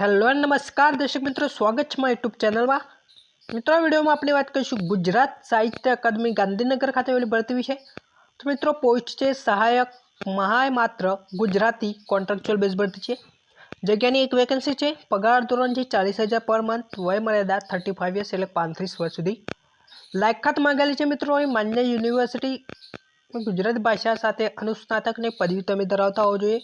Hello નમસ્કાર, દર્શક મિત્રો, સ્વાગત છે મારા યુટ્યુબ ચેનલમાં. મિત્રો વિડીયોમાં આપણે વાત કરીશું ગુજરાત સાહિત્ય અકાદમી ગાંધીનગર ખાતે આવેલી ભરતી વિશે. તો મિત્રો, પોસ્ટ છે, સહાયક મહાય માત્ર ગુજરાતી કોન્ટ્રાક્ચ્યુઅલ બેઝ ભરતી છે. જગ્યાની એક વેકેન્સી છે, પગાર ધોરણ છે, ચાલીસ હજાર પર મંથ વય મર્યાદા થર્ટી ફાઇવ યર્સ એટલે પાંત્રીસ વર્ષ સુધી. લાયકાત માંગેલી છે મિત્રો, અહીં માન્ય યુનિવર્સિટી ગુજરાતી ભાષા સાથે અનુસ્નાતકની પદવી તમે ધરાવતા હોવો જોઈએ.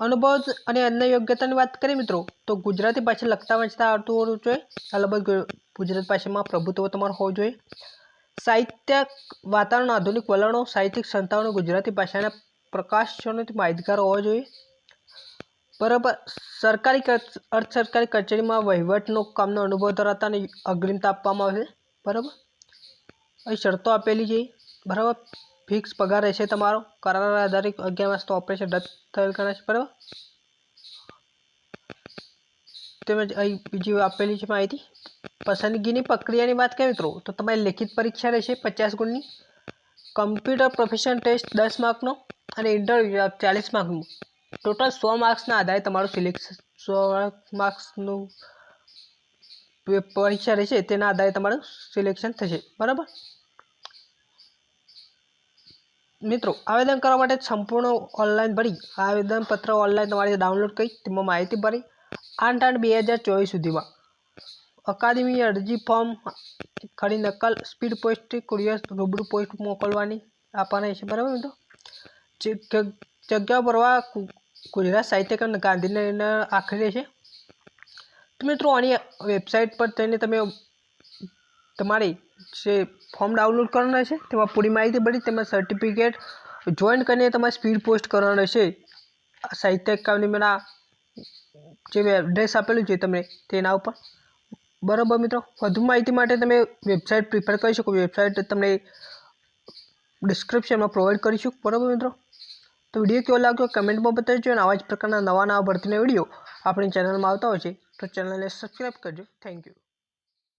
અનુભવ અને અન્ય યોગ્યતાની વાત કરીએ મિત્રો, તો ગુજરાતી ભાષા લખતા વાંચતા આવડતું હોવું જોઈએ. અલબત્ત ગુજરાતી ભાષામાં પ્રભુત્વ તમારું હોવું જોઈએ. સાહિત્ય, વાતાવરણ, આધુનિક વલણો, સાહિત્યિક સંતાઓને ગુજરાતી ભાષાના પ્રકાશનોથી માહિતગાર હોવા જોઈએ. બરાબર, સરકારી અર્ધ સરકારી કચેરીમાં વહીવટનો કામનો અનુભવ ધરાવતાને અગ્રિમતા આપવામાં આવશે બરાબર? અહીં શરતો આપેલી છે. બરાબર? ફિક્સ પગાર રહેશે તમારો. કરાર આધારિત અગિયાર માસનું ઓપરેશન રદ થયેલ ગણાશે બરાબર? તેમજ અહીં બીજી આપેલી છે માહિતી. પસંદગીની પ્રક્રિયાની વાત કરીએ મિત્રો, તો તમારી લેખિત પરીક્ષા રહેશે પચાસ ગુણની. કમ્પ્યુટર પ્રોફેશન ટેસ્ટ દસ માર્કનો અને ઇન્ટરવ્યૂ ચાલીસ માર્કનું. ટોટલ સો માર્ક્સના આધારે તમારું સિલેક્શન સો માર્ક્સનું પરીક્ષા રહેશે, તેના આધારે તમારું સિલેક્શન થશે, બરાબર? મિત્રો, આવેદન કરવા માટે સંપૂર્ણ ઓનલાઈન ભરી આવેદનપત્ર ઓનલાઈન તમારે ડાઉનલોડ કરી તેમાં માહિતી ભરી આઠ આઠ બે હજાર ચોવીસ સુધીમાં. અકાદમી અરજી ફોર્મ ખરી નકલ, સ્પીડ પોસ્ટ, કુરિયર રૂબરૂ પોસ્ટ મોકલવાની આપવાના છે, બરાબર મિત્રો? જગ્યા ભરવા ગુજરાત સાહિત્ય ગાંધીનગર આખરી રહેશે તો મિત્રો, આની વેબસાઇટ પર જઈને તમે તમારી જે ફોર્મ ડાઉનલોડ કરવાનું રહેશે તેમાં પૂરી માહિતી ભરી, તેમાં સર્ટિફિકેટ જોઈન કરીને તમારે સ્પીડ પોસ્ટ કરવાનું રહેશે સાહિત્ય એકાડમીના જે મેં એડ્રેસ આપેલું છે તમને, તેના ઉપર. બરાબર મિત્રો? વધુ માહિતી માટે તમે વેબસાઇટ પ્રિફર કરી શકો. વેબસાઇટ તમને ડિસ્ક્રિપ્શનમાં પ્રોવાઈડ કરીશું બરાબર મિત્રો? તો વીડિયો કેવો લાગ્યો? કમેન્ટમાં બતાવજો અને આવા જ પ્રકારના નવા નવા ભરતીના વીડિયો આપણી ચેનલમાં આવતા હોય છે. તો ચેનલને સબસ્ક્રાઈબ કરજો. Thank you